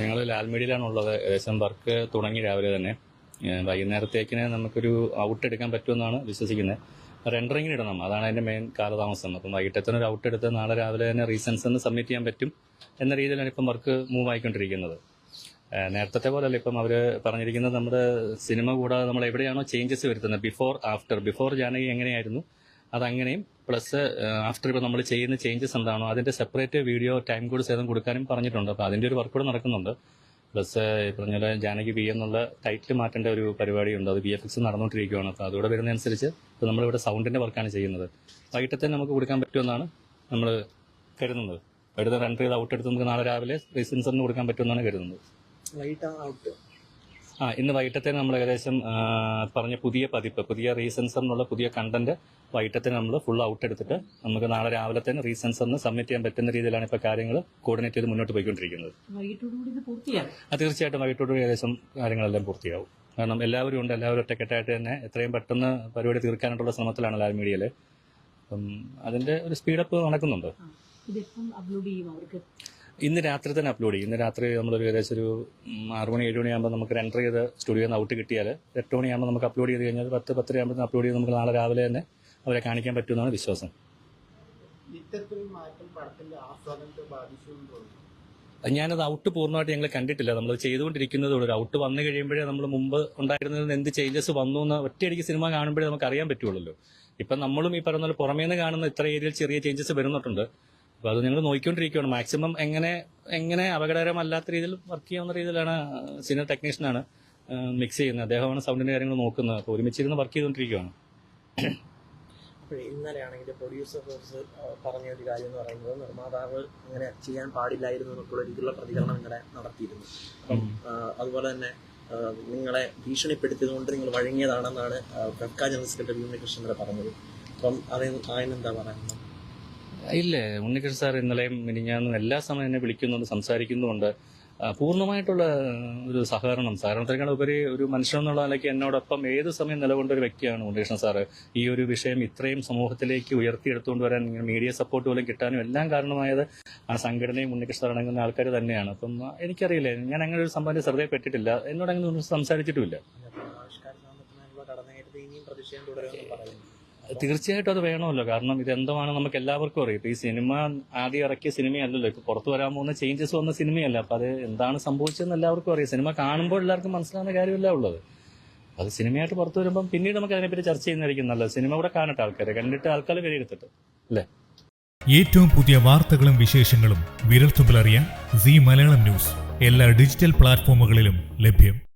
ഞങ്ങൾ ഉള്ളത് ഏകദേശം വർക്ക് തുടങ്ങി രാവിലെ തന്നെ. വൈകുന്നേരത്തേക്കിന് നമുക്കൊരു ഔട്ട് എടുക്കാൻ പറ്റുമെന്നാണ് വിശ്വസിക്കുന്നത്. റെൻഡറിങ്ങിന് ഇടണം അതാണ് അതിന്റെ മെയിൻ കാലതാമസം. അപ്പം വൈകിട്ടത്തിന് ഒരു ഔട്ട് എടുത്ത് നാളെ രാവിലെ തന്നെ റീസൺസ് ഒന്ന് സബ്മിറ്റ് ചെയ്യാൻ പറ്റും എന്ന രീതിയിലാണ് ഇപ്പം വർക്ക് മൂവ് ആയിക്കൊണ്ടിരിക്കുന്നത് നേരത്തെ പോലെയല്ല ഇപ്പം അവർ പറഞ്ഞിരിക്കുന്നത് നമ്മുടെ സിനിമ കൂടാതെ നമ്മൾ എവിടെയാണോ ചേഞ്ചസ് വരുത്തുന്നത്? Before after. ബിഫോർ ജാനകി എങ്ങനെയായിരുന്നു? അതങ്ങനെയും പ്ലസ് ആഫ്റ്റർ ഇപ്പോൾ നമ്മൾ ചെയ്യുന്ന ചേഞ്ചസ് എന്താണോ അതിന്റെ സെപ്പറേറ്റ് വീഡിയോ ടൈം കോഡ് സേതം കൊടുക്കാനും പറഞ്ഞിട്ടുണ്ട്. അപ്പോൾ അതിന്റെ ഒരു വർക്ക് കൂടെ നടക്കുന്നുണ്ട്. പ്ലസ് ഈ പറഞ്ഞ പോലെ ജാനകി ബി എന്നുള്ള ടൈറ്റിൽ മാറ്റേണ്ട ഒരു പരിപാടിയുണ്ട്. അത് ബി എഫ് എക്സ് നടന്നുകൊണ്ടിരിക്കുകയാണ് അപ്പോൾ അതുകൂടെ വരുന്നതനുസരിച്ച് ഇപ്പോൾ നമ്മളിവിടെ സൗണ്ടിന്റെ വർക്കാണ് ചെയ്യുന്നത്. വൈകിട്ടത്തെ നമുക്ക് കൊടുക്കാൻ പറ്റുമെന്നാണ് നമ്മൾ കരുതുന്നത്. വൈകിട്ട് റൺ ചെയ്ത് ഔട്ട് എടുത്ത് നമുക്ക് നാളെ രാവിലെ റീസൻസറിന് കൊടുക്കാൻ പറ്റുമെന്നാണ് കരുതുന്നത്. ആ ഇന്ന് വൈകിട്ടത്തെ നമ്മൾ ഏകദേശം പറഞ്ഞ പുതിയ പതിപ്പ് പുതിയ റീസെൻസറിനുള്ള പുതിയ കണ്ടന്റ് വൈകിട്ടത്തെ നമ്മൾ ഫുൾ ഔട്ട് എടുത്തിട്ട് നമുക്ക് നാളെ രാവിലെ തന്നെ റീസെൻസറിന് സബ്മിറ്റ് ചെയ്യാൻ പറ്റുന്ന രീതിയിലാണ് ഇപ്പോൾ കാര്യങ്ങൾ കോർഡിനേറ്റ് ചെയ്ത് മുന്നോട്ട് പോയിക്കൊണ്ടിരിക്കുന്നത്. വൈകിട്ടോടുകൂടി അത് തീർച്ചയായിട്ടും വൈകിട്ടോട് ഏകദേശം കാര്യങ്ങളെല്ലാം പൂർത്തിയാവും. കാരണം എല്ലാവരും ഉണ്ട് എല്ലാവരും ഒറ്റക്കെട്ടായിട്ട് തന്നെ എത്രയും പെട്ടെന്ന് പരിപാടി തീർക്കാനായിട്ടുള്ള ശ്രമത്തിലാണ് ലാൽ മീഡിയയിൽ അപ്പം അതിന്റെ ഒരു സ്പീഡപ്പ് നടക്കുന്നുണ്ട്. ഇതിപ്പം അപ്ലോഡ് ചെയ്യും അവർക്ക്. ഇന്ന് രാത്രി തന്നെ അപ്ലോഡ് ചെയ്യും. ഇന്ന് രാത്രി നമ്മൾ ഏകദേശം ഒരു ആറ് മണി ഏഴ് മണിയാകുമ്പോൾ നമുക്ക് എന്റർ ചെയ്ത് സ്റ്റുഡിയോയിൽ നിന്ന് ഔട്ട് കിട്ടിയാൽ എട്ട് മണിയാകുമ്പോൾ നമുക്ക് അപ്ലോഡ് ചെയ്ത് കഴിഞ്ഞാൽ പത്ത് പത്തര ആകുമ്പോൾ അപ്ലോഡ് ചെയ്ത് നമുക്ക് നാളെ രാവിലെ തന്നെ അവരെ കാണിക്കാൻ പറ്റുമെന്നാണ് വിശ്വാസം. ഞാനത് ഔട്ട് പൂർണമായിട്ട് ഞങ്ങൾ കണ്ടിട്ടില്ല. നമ്മൾ ചെയ്തുകൊണ്ടിരിക്കുന്നതേ ഉള്ളൂ ഒരു ഔട്ട് വന്നു കഴിയുമ്പോഴേ നമ്മൾ മുമ്പ് ഉണ്ടായിരുന്നതിൽ നിന്ന് എന്ത് ചേഞ്ചസ് വന്നു എന്ന് ഒറ്റയടിക്ക് സിനിമ കാണുമ്പോഴേ നമുക്ക് അറിയാൻ പറ്റുള്ളൂ. ഇപ്പം നമ്മളും ഈ പറഞ്ഞ പോലെ പുറമേ നിന്ന് കാണുന്ന ഇത്ര ഏരിയയിൽ ചെറിയ ചേഞ്ചസ് വരുന്നിട്ടുണ്ട് അപ്പോൾ അത് ഞങ്ങൾ നോക്കിക്കൊണ്ടിരിക്കുകയാണ്. മാക്സിമം എങ്ങനെ എങ്ങനെ അപകടകരമല്ലാത്ത രീതിയിൽ വർക്ക് ചെയ്യാവുന്ന രീതിയിലാണ് സീനിയർ ടെക്നീഷ്യനാണ് മിക്സ് ചെയ്യുന്നത്. അദ്ദേഹമാണ് സൗണ്ടിന്റെ കാര്യങ്ങൾ നോക്കുന്നത്. അപ്പോൾ ഒരുമിച്ചിരുന്ന് വർക്ക് ചെയ്തുകൊണ്ടിരിക്കുകയാണ്. അപ്പോൾ ഇന്നലെയാണെങ്കിൽ പ്രൊഡ്യൂസർ ഫോഴ്സ് പറഞ്ഞ ഒരു കാര്യം എന്ന് പറയുന്നത് നിർമ്മാതാവ് അങ്ങനെ ചെയ്യാൻ പാടില്ലായിരുന്നു എന്നൊക്കെയുള്ള രീതിയിലുള്ള പ്രതികരണം ഇങ്ങനെ നടത്തിയിരുന്നു. അപ്പം അതുപോലെ തന്നെ നിങ്ങളെ ഭീഷണിപ്പെടുത്തിയതുകൊണ്ട് നിങ്ങൾ വഴങ്ങിയതാണെന്നാണ് ഫെഫ്ക ജനറൽ സെക്രട്ടറി ഉണ്ണികൃഷ്ണൻ പറഞ്ഞത്. അപ്പം അതെന്താ അതിനെന്താ പറയുന്നത് ഇല്ലേ ഉണ്ണികൃഷ്ണൻ സാർ ഇന്നലെയും മിനിഞ്ഞാന്നും എല്ലാ സമയം എന്നെ വിളിക്കുന്നുണ്ട് സംസാരിക്കുന്നുമുണ്ട്. പൂർണമായിട്ടുള്ള ഒരു സഹകരണം സഹകരണത്തിനേക്കാൾ ഉപരി ഒരു മനുഷ്യനെന്നുള്ള നിലയ്ക്ക് എന്നോടൊപ്പം ഏത് സമയം നിലകൊണ്ട ഒരു വ്യക്തിയാണ് ഉണ്ണികൃഷ്ണൻ സാറ്? ഈ ഒരു വിഷയം ഇത്രയും സമൂഹത്തിലേക്ക് ഉയർത്തിയെടുത്തുകൊണ്ട് വരാൻ മീഡിയ സപ്പോർട്ട് പോലും കിട്ടാനും എല്ലാം കാരണമായത് ആ സംഘടനയും ഉണ്ണികൃഷ്ണൻ സാർ അടങ്ങുന്ന ആൾക്കാർ തന്നെയാണ്. അപ്പം എനിക്കറിയില്ല ഞാൻ അങ്ങനെ ഒരു സംഭവം ശ്രദ്ധയിൽപ്പെട്ടിട്ടില്ല എന്നോട് അങ്ങനെ സംസാരിച്ചിട്ടുമില്ല. തീർച്ചയായിട്ടും അത് വേണമല്ലോ. കാരണം ഇത് എന്താണ് നമുക്ക് എല്ലാവർക്കും അറിയാം ഈ സിനിമ ആദ്യം ഇറക്കിയ സിനിമയല്ലല്ലോ. ഇപ്പൊ പുറത്തു വരാൻ പോകുന്ന ചേഞ്ചസ് വന്ന സിനിമയല്ല. അപ്പൊ അത് എന്താണ് സംഭവിച്ചതെന്ന് എല്ലാവർക്കും അറിയാം. സിനിമ കാണുമ്പോൾ എല്ലാവർക്കും മനസ്സിലാവുന്ന കാര്യമല്ല ഉള്ളത്. അത് സിനിമയായിട്ട് പുറത്തു വരുമ്പോൾ പിന്നീട് നമുക്ക് അതിനെപ്പറ്റി ചർച്ച ചെയ്യുന്നതായിരിക്കും നല്ലത്. സിനിമ കൂടെ കാണട്ടെ ആൾക്കാരെ. കണ്ടിട്ട് ആൾക്കാർ വിലയിരുത്തട്ടെ. അല്ലേ? ഏറ്റവും പുതിയ വാർത്തകളും വിശേഷങ്ങളും വിരൽത്തുമ്പിൽ അറിയാൻ സി മലയാളം ന്യൂസ്. എല്ലാ ഡിജിറ്റൽ പ്ലാറ്റ്ഫോമുകളിലും ലഭ്യം.